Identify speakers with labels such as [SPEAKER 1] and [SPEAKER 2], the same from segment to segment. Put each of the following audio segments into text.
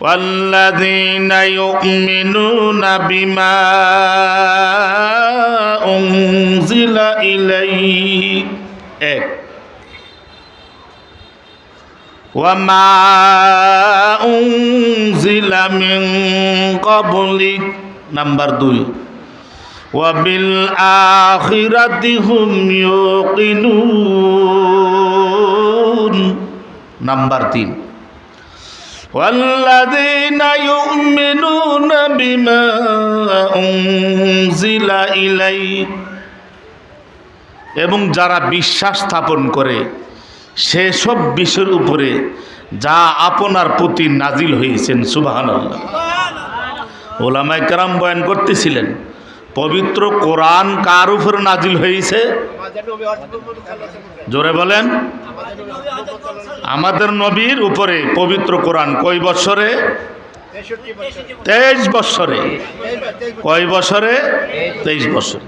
[SPEAKER 1] والذين يؤمنون بما أنزل إليه إيه؟ وما أنزل من قبله نمبر دوي وبالآخرة هم يوقنون نمبر تين والذين يؤمنون بما أنزل إليك এবং যারা বিশ্বাস স্থাপন করে সেসব বিষয়ের উপরে যা আপনার প্রতি নাজিল হয়েছেন সুবাহান ওলামাই কারাম বয়ান করতেছিলেন পবিত্র কোরআন কার উপর নাজিল হয়েছে জোরে বলেন আমাদের নবীর উপরে পবিত্র কোরআন কয় বছরে তেইশ বছরে কয় বছরে তেইশ বছরে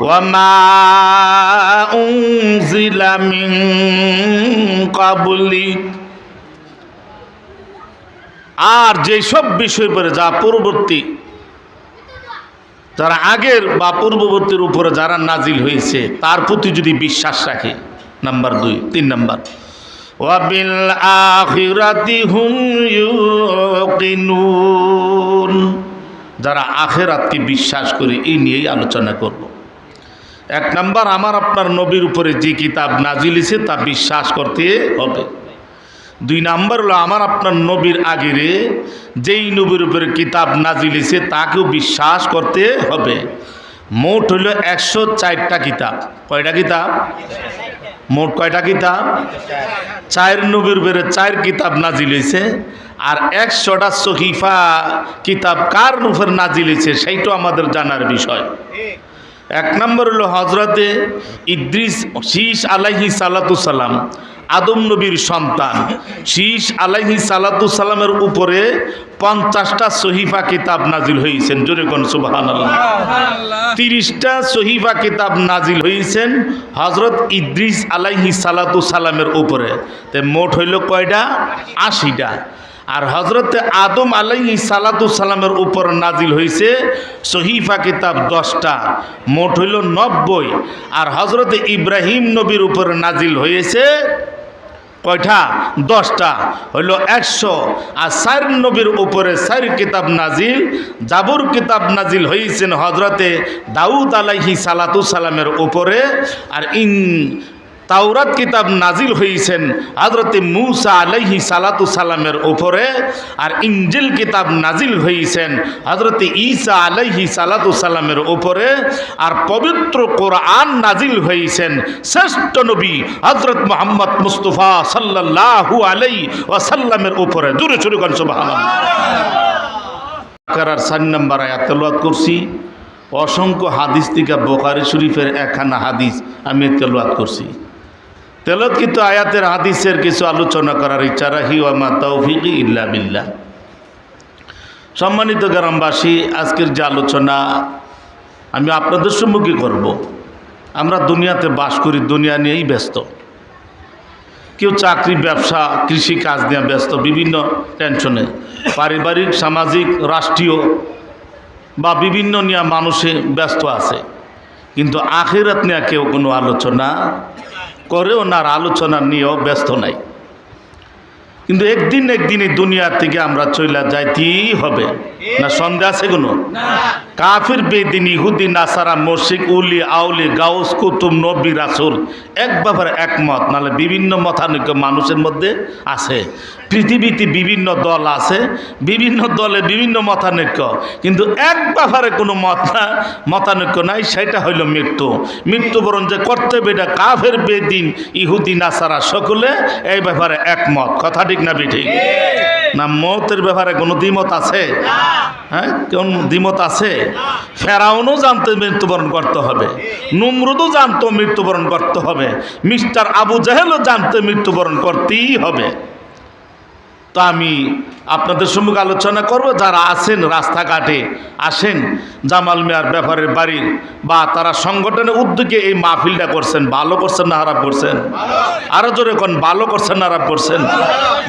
[SPEAKER 1] وما أنزل من قبلك আর যেসব বিষয় পরে যা পূর্ববর্তী যারা আগের বা পূর্ববর্তীর উপরে যারা নাজিল হয়েছে, তার প্রতি যদি বিশ্বাস রাখে, নাম্বার দুই, তিন নাম্বার, ওয়াবিল আখিরাতি হুম যারা আখেরাতকে বিশ্বাস করে, এই নিয়েই আলোচনা করব। এক নাম্বার, আমার আপনার নবীর উপরে যে কিতাব নাজিলিছে তা বিশ্বাস করতে হবে। দুই নাম্বার হলো, আমার আপনার নবীর আগেরে যেই নবীর উপরে কিতাব নাজিলিছে তাকেও বিশ্বাস করতে হবে। মোট হইল একশো চারটা কিতাব। কয়টা কিতাব? মোট কয়টা কিতাব? চার নবীর উপরে চার কিতাব নাজিল হয়েছে, আর একশোটা সহিফা কিতাব কার উপর নাজিল হয়েছে, সেইটাও আমাদের জানার বিষয়। এক নম্বর হলো হজরতে ইদ্রিস শীষ আলাইহি সালাম। আদম নবীর সন্তান। শীষ আলাইহি সালাতু সালামের উপরে পঞ্চাশটা সহিফা কিতাব নাজিল হয়েছেন জোরে কোন সুবাহান তিরিশটা সহিফা কিতাব নাজিল হয়েছেন হজরত ইদ্রিস আলাইহি সালাতু সালামের উপরে। তে মোট হইল কয়টা? আশিটা। আর হজরতে আদম আলাইহি সালাতু সালামের উপর নাজিল হয়েছে সহিফা কিতাব দশটা। মোট হইল নব্বই। আর হজরতে ইব্রাহিম নবীর উপর নাজিল হয়েছে কয়টা? দশটা। হইল একশো। আর সার নবীর উপরে সার কিতাব নাজিল, জাবুর কিতাব নাজিল হয়েছেন হজরতে দাউদ আলাইহি সালাতু সালামের উপরে। আর ইন তাওরাত কিতাব নাজিল হয়েছেন হজরতে মুসা আলাইহি সালাতু সালামের উপরে আর ইঞ্জিল কিতাব নাজিল হয়েছেন হজরতে ঈসা আলাইহি সালাতু সালামের উপরে আর পবিত্র কোরআন নাজিল হয়েছেন শ্রেষ্ঠ নবী হজরত মোহাম্মদ মুস্তফা সাল্লাল্লাহু আলাই ওয়াসাল্লামের উপরে। জোরে শুরু করেন সুবহানাল্লাহ। চার নম্বর আয়াত তেলাওয়াত করছি। অসংখ্য হাদিস থেকে বোকারি শরীফের একখানা হাদিস আমি তেলাওয়াত করছি। তেলত কিন্তু আয়াতের হাদিসের কিছু আলোচনা করার ইচ্ছা রাখি ওয়ামা তৌফিক ইল্লা বিল্লাহ। সম্মানিত গ্রামবাসী, আজকের যে আলোচনা আমি আপনাদের সম্মুখে করব। আমরা দুনিয়াতে বাস করি, দুনিয়া নিয়েই ব্যস্ত। কেউ চাকরি, ব্যবসা, কৃষি কাজ নিয়ে ব্যস্ত, বিভিন্ন টেনশনে পারিবারিক, সামাজিক, রাষ্ট্রীয় বা বিভিন্ন নিয়ে মানুষে ব্যস্ত আছে। কিন্তু আখেরাত নিয়ে কেউ কোনো আলোচনা করেও না আর আলোচনা নিয়েও ব্যস্ত নাই। কিন্তু একদিন একদিন এই দুনিয়া থেকে আমরা চইলা যাইতেই হবে। না সন্দেহ আছে কোনো? কাফির বেদিন ইহুদি নাসারা মসিক উলি আউলি গাউস কুতুম নবী রাসুল এক ব্যাপারে একমত নাহলে বিভিন্ন মতানৈক্য মানুষের মধ্যে আছে। পৃথিবীতে বিভিন্ন দল আছে বিভিন্ন দলে বিভিন্ন মতানৈক্য কিন্তু এক ব্যাপারে কোনো মত মতানৈক্য নাই সেটা হইল মৃত্যু। মৃত্যুবরণ যে কর্তব্য এটা কাফের বেদিন ইহুদি নাসারা সকলে এই ব্যাপারে একমত। কথা ঠিক না ঠিক। না মতের ব্যাপারে কোনো দ্বিমত আছে? হ্যাঁ কোন দ্বিমত আছে? ফেরাউনও জানতে মৃত্যুবরণ করতে হবে নুমরুদও জানতো মৃত্যুবরণ করতে হবে মিস্টার আবু জাহেলও জানতে মৃত্যুবরণ করতেই হবে। তো আমি আপনাদের সম্মুখে আলোচনা করব, যারা আছেন রাস্তাঘাটে, আসেন জামাল মিয়ার ব্যাপারের বাড়ির বা তারা সংগঠনের উদ্যোগে এই মাহফিলটা করছেন, ভালো করছেন না খারাপ করছেন? আরও জোরে কোন, ভালো করছেন না খারাপ করছেন?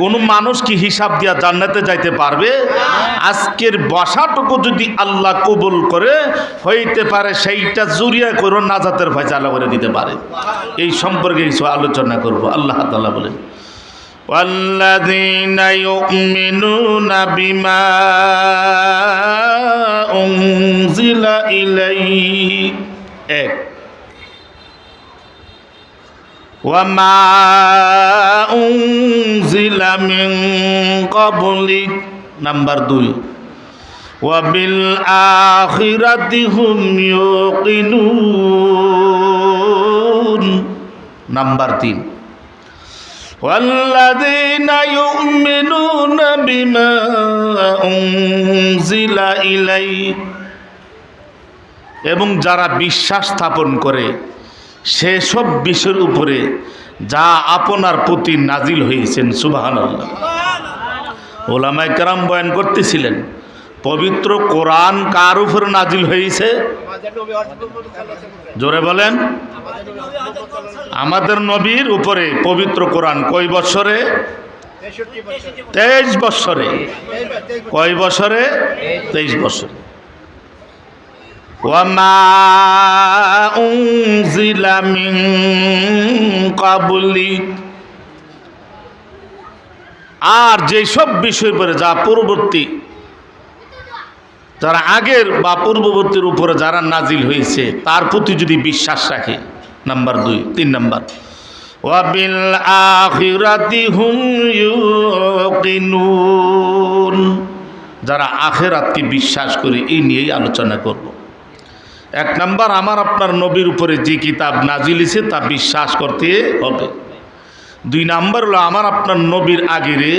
[SPEAKER 1] কোনো মানুষ কি হিসাব দিয়া জান্নাতে যাইতে পারবে? আজকের বসাটুকু যদি আল্লাহ কবুল করে, হইতে পারে সেইটা জুরিয়া করে নাজাতের ফয়সালা করে দিতে পারে। এই সম্পর্কে কিছু আলোচনা করব, আল্লাহ তালা বলেন। والذين يؤمنون بما أنزل إليه وما أنزل من قبلك نمبر دوي وبالآخرة هم يوقنون نمبر تين والذين يؤمنون بما أنزل إليك এবং যারা বিশ্বাস স্থাপন করে সেসব বিষয়ের উপরে যা আপনার প্রতি নাজিল হয়েছেন সুবাহান ওলামাই কারাম বয়ান করতেছিলেন পবিত্র কোরআন কার উপরে নাজিল হয়েছে জোরে বলেন আমাদের নবীর উপরে পবিত্র কোরআন কয় বছরে তেইশ বছরে কয় বছরে তেইশ বছরে وما أنزل من قبلك আর যেসব বিষয় পরে যা পূর্ববর্তী যারা আগের বা পূর্ববর্তীর উপরে যারা নাজিল হয়েছে, তার প্রতি যদি বিশ্বাস রাখে, নাম্বার দুই, তিন নাম্বার। ওয়াবিল আখিরাতি হুম যারা আখেরাতকে বিশ্বাস করে, এই নিয়েই আলোচনা করব। এক নাম্বার, আমার আপনার নবীর উপরে যে কিতাব নাজিলিছে তা বিশ্বাস করতে হবে। দুই নাম্বার হলো, আমার আপনার নবীর আগেরে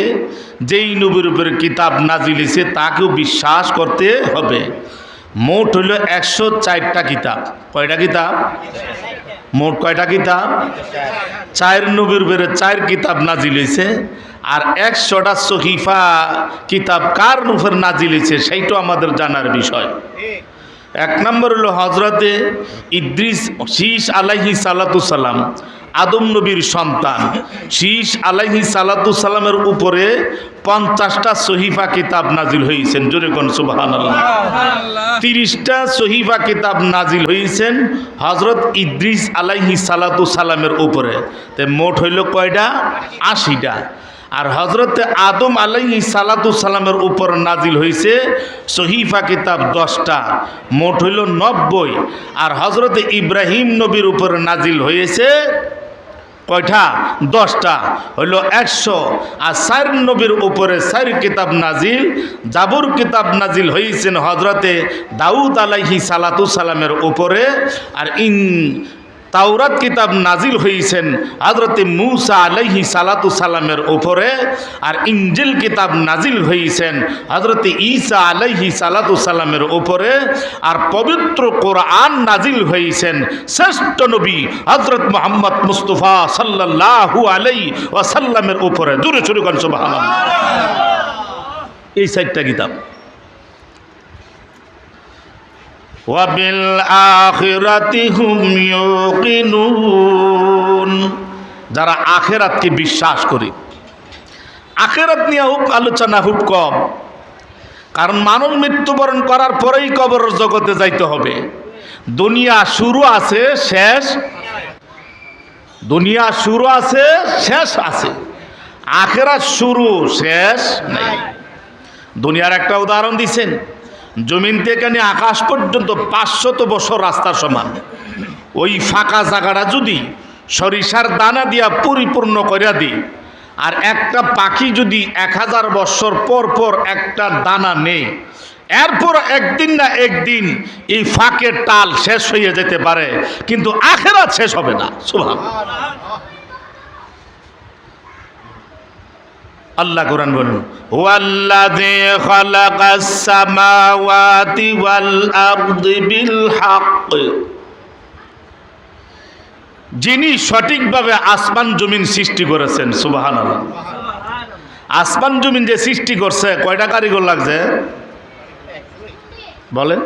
[SPEAKER 1] যেই নবীর উপরে কিতাব নাজিলিছে তাকেও বিশ্বাস করতে হবে। মোট হইল একশো চারটা কিতাব। কয়টা কিতাব? মোট কয়টা কিতাব? চার নবীর উপরে চার কিতাব নাজিল হয়েছে, আর একশোটা সহিফা কিতাব কার উপর নাজিল হয়েছে সেইটাও আমাদের জানার বিষয়। এক নম্বর হলো হজরতে ইদ্রিস, শীষ আলাইহি সালাম। আদম নবীর সন্তান। শীষ আলাইহি সালাতু সালামের উপরে পঞ্চাশটা সহিফা কিতাব নাজিল হয়েছেন জোরে কোন সুবাহান তিরিশটা সহিফা কিতাব নাজিল হয়েছেন হজরত ইদ্রিস আলাইহি সালাতু সালামের উপরে। তে মোট হইল কয়টা? আশিটা। আর হজরত আদম আলাইহি সালাতু সালামের উপর নাজিল হয়েছে সহিফা কিতাব দশটা। মোট হইল নব্বই। আর হজরত ইব্রাহিম নবীর উপর নাজিল হয়েছে কয়টা? দশটা। হইল একশো। আর সাইর নবীর উপরে সাইর কিতাব নাজিল, জাবুর কিতাব নাজিল হয়েছেন হজরতে দাউদ আলাইহি সালাতু সালামের উপরে। আর ইন তাওরাত কিতাব নাজিল হয়েছেন হজরতে মুসা আলাইহি সালাতু সালামের উপরে, আর ইঞ্জিল কিতাব নাজিল হয়েছেন হজরতে ঈসা আলাইহি সালাতু সালামের উপরে, আর পবিত্র কোরআন নাজিল হয়েছেন শ্রেষ্ঠ নবী হজরত মোহাম্মদ মুস্তফা সাল্লাল্লাহু আলাই ওয়াসাল্লামের উপরে। দূরে চুরি করেন সুবহানাল্লাহ। এই চারটা কিতাব ওয়াবিল হুম ইউকিনুন। যারা আখেরাতকে বিশ্বাস করে। আখেরাত নিয়ে খুব আলোচনা খুব কম। কারণ মানুষ মৃত্যুবরণ করার পরেই কবর জগতে যাইতে হবে। দুনিয়া শুরু আছে, শেষ। দুনিয়া শুরু আছে, শেষ আছে। আখেরাত শুরু, শেষ নেই। দুনিয়ার একটা উদাহরণ দিছেন। জমিন থেকে নিয়ে আকাশ পর্যন্ত পাঁচশত বছর রাস্তার সমান। ওই ফাঁকা জায়গাটা যদি সরিষার দানা দিয়া পরিপূর্ণ করিয়া দিই, আর একটা পাখি যদি এক হাজার বছর পর পর একটা দানা নেই, এরপর একদিন না একদিন এই ফাঁকের টাল শেষ হয়ে যেতে পারে, কিন্তু আখেরা শেষ হবে না। সুভান আল্লাহ কোরআন বলুন ওয়াল্লাযী খালাকাস সামাওয়াতি ওয়াল আরদি বিল হক যিনি সঠিকভাবে আসমান জমিন সৃষ্টি করেছেন, সুবহানাল্লাহ। আসমান জমিন যে সৃষ্টি করছে, কয়টা কারিগর লাগছে? বলেন।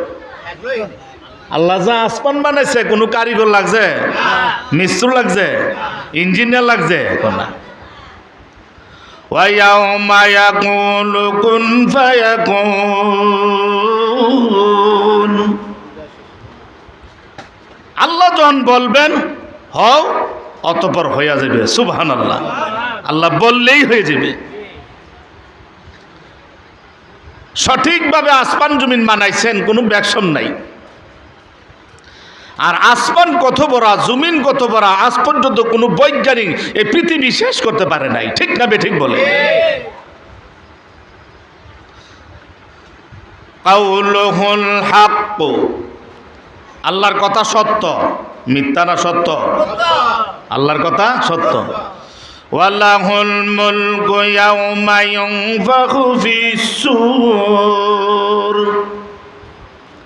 [SPEAKER 1] আল্লাহ যা আসমান বানাইছে, কোনো কারিগর লাগছে? মিস্ত্র লাগছে? ইঞ্জিনিয়ার লাগছে? না ويوم يقول كن فيكون আল্লাহ যখন বলবেন হও অতপর হইয়া যাবে সুবহান আল্লাহ আল্লাহ বললেই হয়ে যাবে সঠিকভাবে আসমান জমিন মানাইছেন কোনো ব্যাকসম নাই আর আসমান কত বড় জমিন কত বড় আজ পর্যন্ত কোনো বৈজ্ঞানিক এই পৃথিবী শেষ করতে পারে নাই। ঠিক না ঠিক বলে? আল্লাহর কথা সত্য, মিথ্যা না সত্য? আল্লাহর কথা সত্য।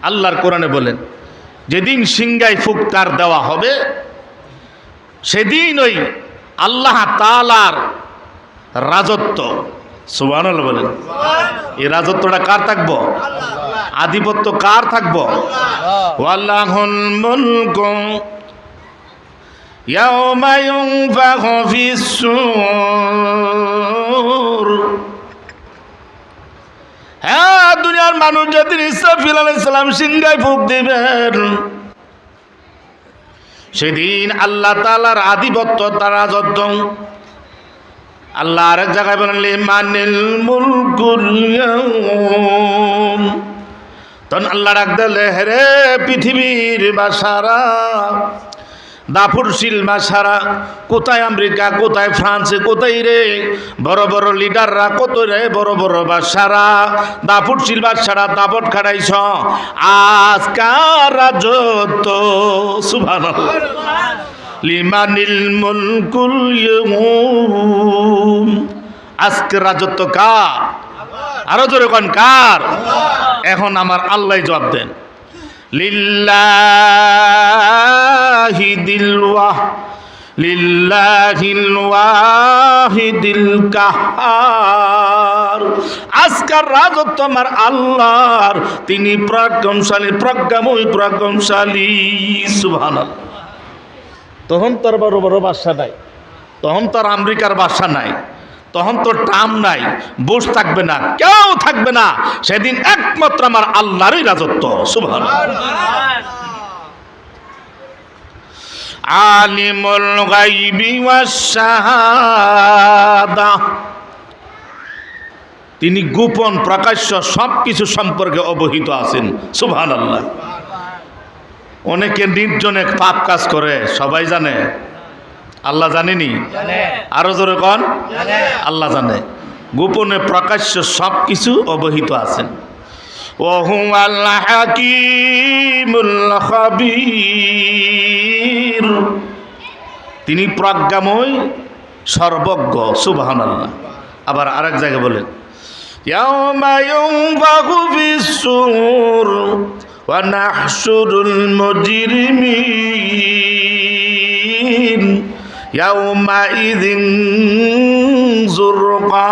[SPEAKER 1] আল্লাহর কোরআনে বলেন যেদিন সিংগায় ফুৎকার দেওয়া হবে সেদিন ওই আল্লাহ তালার রাজত্ব। সুবান বলেন। এই রাজত্বটা কার থাকব? আধিপত্য কার থাকব? ওয়াল্লাহুল মুলকু ইয়াউমা ইউনফাখু ফিস-সূর। হ্যাঁ দুনিয়ার মানুষ যেদিন ইসরাফিল আলাইসালাম সিংহায় ফুক দিবেন, সেদিন আল্লাহ তালার আধিপত্য তার রাজত্ব আল্লাহ আরেক জায়গায় বললেন মানিল মুলকুল তখন আল্লাহ ডাক দিলে হেরে পৃথিবীর বাসারা দাফুরশীল সারা কোথায় আমেরিকা, কোথায় ফ্রান্সে, কোথায় রে? বড় বড় লিডাররা কত রে? বড় বড় বাসারা দাফুরশীল বাসারা দাপট খাটাইছ। আজকার রাজত্ব সুভান লিমানিল মুলকুল। আজকের রাজত্ব কার? আরও জোরে কোন, কার? এখন আমার আল্লাহ জবাব দেন। আজকার রাজত্ব আমার আল্লাহর, তিনি প্রজ্ঞমশালী প্রজ্ঞাময় প্রজ্ঞমশালী সুবহানাল্লাহ। তখন তোর বড় বড় বাসা নাই, তখন তোর আমেরিকার বাসা নাই। তখন তো টাম নাই বুশ থাকবে না, কেউ থাকবে না। সেদিন একমাত্র আমার আল্লাহরই রাজত্ব সুভান আলিমুল গাইবি শাহাদা তিনি গোপন, প্রকাশ্য সব কিছু সম্পর্কে অবহিত আছেন সুবহান আল্লাহ অনেকে নির্জনে পাপ কাজ করে, সবাই জানে। আল্লাহ জানেনি আরো জোরে কন আল্লাহ জানে গোপনে প্রকাশ্য সব কিছু অবহিত আছেন ওহু আল্লাহ হাকিমুল খাবীর তিনি প্রজ্ঞাময় সর্বজ্ঞ সুবহান আল্লাহ আবার আরেক জায়গায় বলেন يوم ينفخ في الصور ونحشر المجرمين يومئذ زرقا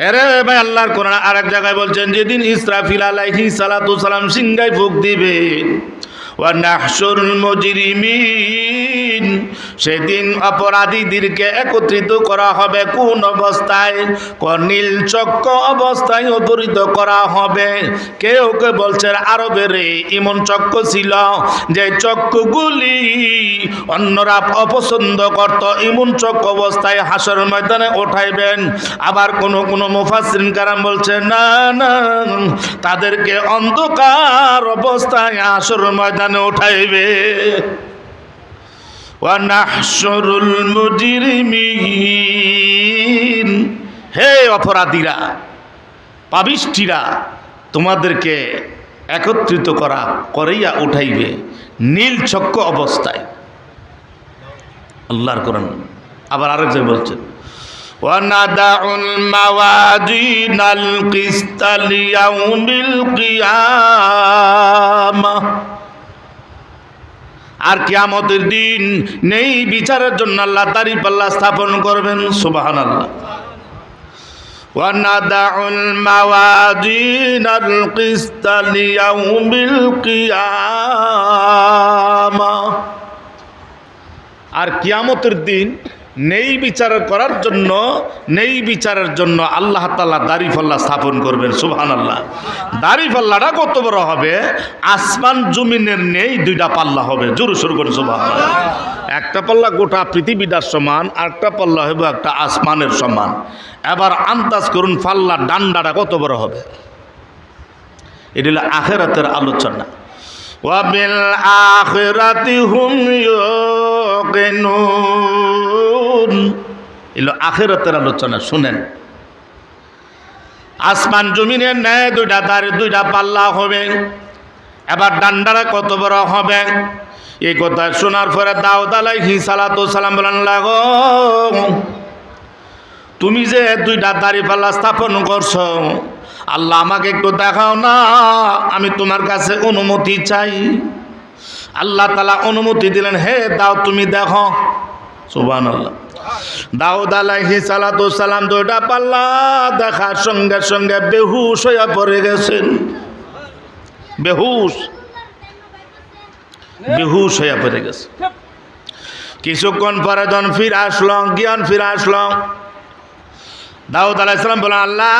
[SPEAKER 1] এরে ভাই আল্লাহর কোরআন আর এক জায়গায় বলছেন যেদিন ইসরাফিল আলাইহি সালাতু সালাম সিংগায় ফুক দিবেন ওয়া নাহশুরুল মুজরিমিন সেদিন অপরাধীদেরকে একত্রিত করা হবে। কোন অবস্থায়? কর্নীল চক্র অবস্থায় উপরিত করা হবে। কেউ কেউ বলছে, আরবের এমন চক্র ছিল যে চক্রগুলি অন্যরা অপছন্দ করত। এমন চক্র অবস্থায় হাসর ময়দানে ওঠাইবেন। আবার কোনো কোনো মুফাসরিন কারাম বলছে, না না, তাদেরকে অন্ধকার অবস্থায় হাসর ময়দানে উঠাইবে। ওয়ানাহশুরুল মুজরিমিন হে অপরাধীরা পাবিষ্টিরা তোমাদেরকে একত্রিত করা করাইয়া উঠাইবে নীল চক্র অবস্থায় আল্লাহর কোরআন আবার আরেক জায়গায় বলছেন وندع الموازين القسط ليوم القيامة আর কিয়ামতের দিন নেই বিচারের জন্য আল্লাহ দাড়ি পাল্লা স্থাপন করবেন সুবাহান আল্লাহ ونضع الموازين القسط ليوم القيامة আর কিয়ামতের দিন নেই বিচার করার জন্য, নেই বিচারের জন্য আল্লাহ তালা দাড়িফল্লা স্থাপন করবেন সুবহান আল্লাহ দাড়িফল্লাটা কত বড় হবে? আসমান জমিনের নেই দুইটা পাল্লা হবে। জোর শুরু করে আল্লাহ। একটা পাল্লা গোটা পৃথিবীটার সমান আর একটা পাল্লা হবে একটা আসমানের সমান। এবার আন্দাজ করুন পাল্লা ডান্ডাটা কত বড় হবে? এটি হলো আখেরাতের আলোচনা। ওয়াবিল আখিরাতি হুম ইউকিনুন। এলো আখেরাতের আলোচনা, শুনেন। আসমান জমিনের ন্যায় দুইটা দাঁড়ে দুইটা পাল্লা হবে, এবার ডান্ডারা কত বড় হবে? এই কথা শোনার পরে দাউদ আলাইহি সালাম তুমি যে দুইটা দাড়ি পাল্লা স্থাপন করছ, আল্লাহ আমাকে একটু দেখাও না, আমি তোমার কাছে অনুমতি চাই। আল্লাহ তালা অনুমতি দিলেন, হে, দাও তুমি দেখো। সুবান আল্লাহ দাউদ আলাইহি সালাতু সালাম দুইটা পাল্লা দেখার সঙ্গে সঙ্গে বেহুশ হইয়া পড়ে গেছেন। বেহুশ। বেহুশ হইয়া পড়ে গেছে। কিছুক্ষণ পরে যখন ফিরে আসলাম, জ্ঞান ফিরে আসলাম, দাউদ আলাইসালাম বলেন আল্লাহ,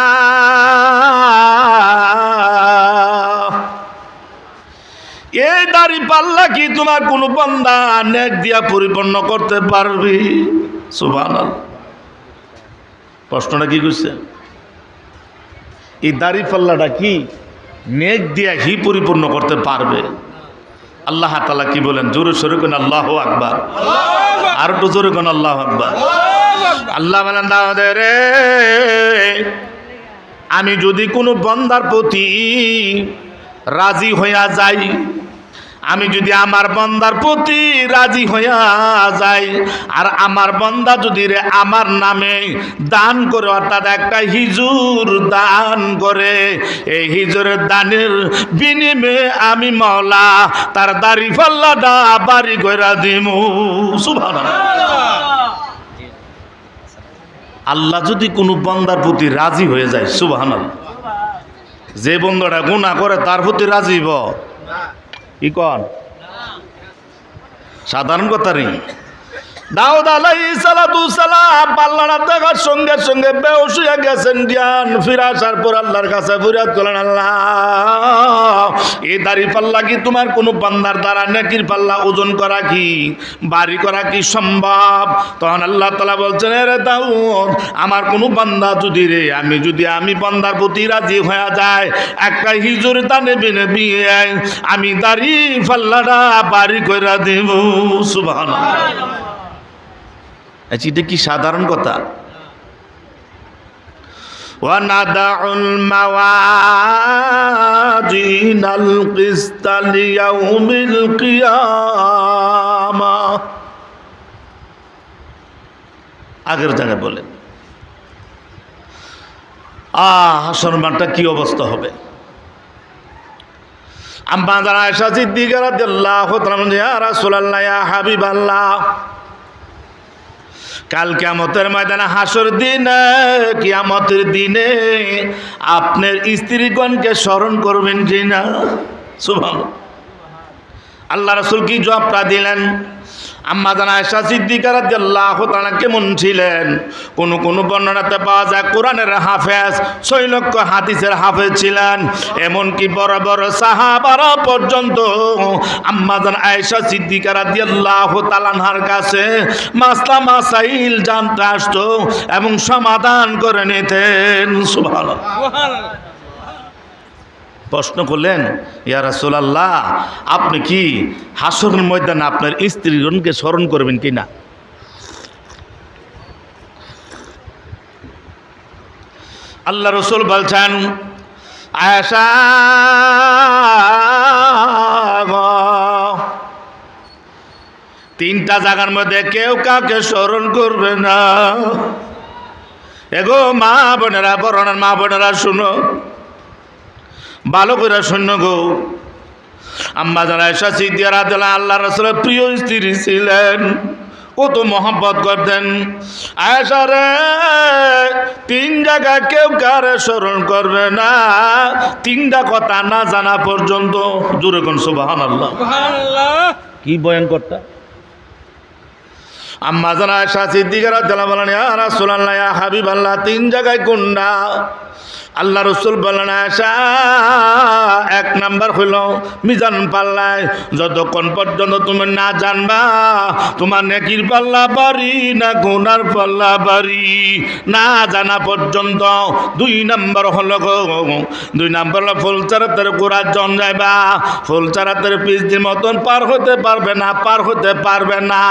[SPEAKER 1] এই দাড়ি পাল্লা কি তোমার কোনো বান্দা নেক দিয়া পরিপূর্ণ করতে পারবি? সুভান প্রশ্নটা কি করছে এই দাড়ি পাল্লাটা কি নেক দিয়া হি পরিপূর্ণ করতে পারবে? আল্লাহ তালা কি বলেন? জোরে সরে কোন আল্লাহ আকবার। আর একটু জোরে কোন আল্লাহ আকবার। আল্লাহ বলেন রে। আমি যদি কোনো বন্দার প্রতি রাজি হইয়া যাই আমি যদি আমার বন্দার প্রতি রাজি হইয়া যাই, আর আমার বন্দা যদি রে আমার নামে দান করে, অর্থাৎ একটা হিজুর দান করে, এই হিজুরের দানের বিনিময়ে আমি মওলা তার দাড়ি ফাল্লাটা বাড়ি করে দিমু। আল্লাহ যদি কোনো বন্দার প্রতি রাজি হয়ে যায় সুবাহান যে বন্ধটা গুণা করে, তার প্রতি রাজি ব কি কন? সাধারণ কথা নেই। দাউদ আলাই সালাতু সালাম পাল্লাটা দেখার সঙ্গে সঙ্গে বেউস হয়ে গেছেন, জ্ঞান ফিরে আসার পর আল্লাহর কাছে ফিরাত করলেন আল্লাহ। এই দাড়ি পাল্লা কি তোমার? কোনো বান্দার দ্বারা নেকির পাল্লা ওজন করা কি? বাড়ি করা কি সম্ভব? তখন আল্লাহ তালা বলছেন রে দাউদ, আমার কোনো বান্দা যদি রে, আমি যদি, আমি বান্দার প্রতি রাজি হয়ে যায় একটা হিজুর দানে বিনে বিয়ে, আমি দাড়ি পাল্লাটা বাড়ি করে দেব। সুবাহ এটা কি সাধারণ কথা? ونضع الموازين القسط ليوم القيامة আগের জায়গায় বলেন আহ হাসর মানটা কি অবস্থা হবে আম্মা জানা আয়সা সিদ্দিকা রাদিয়াল্লাহু তাআলা ইয়া রাসূলুল্লাহ ইয়া হাবিবাল্লাহ কাল কেমতের ময়দানে হাসর দিনে, কিয়ামতের দিনে আপনার স্ত্রীগণকে স্মরণ করবেন যে না। শুভ আল্লাহ রসুল কি জবটা দিলেন? আম্মা জানা আয়সা সিদ্দিকার তারা কেমন ছিলেন? কোন কোন বর্ণনাতে পাওয়া যায় কোরআনের হাফেজ লক্ষ হাদিসের হাফেজ ছিলেন। এমনকি বড় বড় সাহাবারা পর্যন্ত আম্মা জান আয়সা সিদ্দিকার আল্লাহ তালানহার কাছে মাসলা মাসাইল জানতে আসতো এবং সমাধান করে নিতেন। সুভাষ প্রশ্ন করলেন, ইয়া রাসূলুল্লাহ, আপনি কি হাসরের ময়দানে আপনার স্ত্রীগণকে স্মরণ করবেন কি না আল্লাহ রসুল বলছেন আয়সা তিনটা জায়গার মধ্যে কেউ কাউকে স্মরণ করবে না। এগো মা বোনেরা বরণের মা বোনেরা, শুনো ভালো করে শূন্য গো। আম্মা জানা এসা সিদ্দিয়া রাদিয়াল্লাহু আনহা আল্লাহ রাসূলের প্রিয় স্ত্রী ছিলেন কত মহব্বত করতেন। আয়েশা রে তিন জায়গা কেউ কারে স্মরণ করবে না। তিনটা কথা না জানা পর্যন্ত জোরে কোন সুবহানাল্লাহ। কি বয়ান করতা আম্মা জানা আয়েশা সিদ্দিকা রাদিয়াল্লাহু বলেন ইয়া রাসূলুল্লাহ ইয়া হাবিবাল্লাহ তিন জায়গায় কোনটা? আল্লাহ রসুল বলেন আশা এক নাম্বার হইল মিজান পাল্লায়। যতক্ষণ পর্যন্ত তুমি না জানবা, তোমার নেকির পাল্লা বাড়ি না গুনার পাল্লা বাড়ি। না জানা পর্যন্ত দুই নাম্বার হলো দুই নাম্বার হলো ফুলচারাতের গোড়ার জন যাইবা। ফুলচারাতের পিস দিন মতন পার হতে পারবে না, পার হতে পারবে না।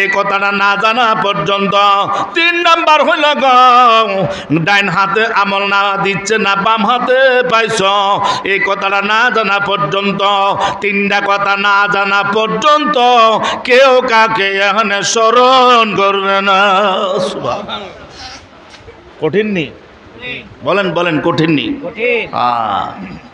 [SPEAKER 1] এই কথাটা না জানা পর্যন্ত তিন নাম্বার হইল ডাইন হাতে আমল না দিচ্ছে না বাম হাতে পাইছ। এই কথাটা না জানা পর্যন্ত তিনটা কথা না জানা পর্যন্ত কেউ কাকে এখানে স্মরণ করবে না। কঠিন নি? বলেন বলেন কঠিন নি?
[SPEAKER 2] কঠিন।
[SPEAKER 1] হ্যাঁ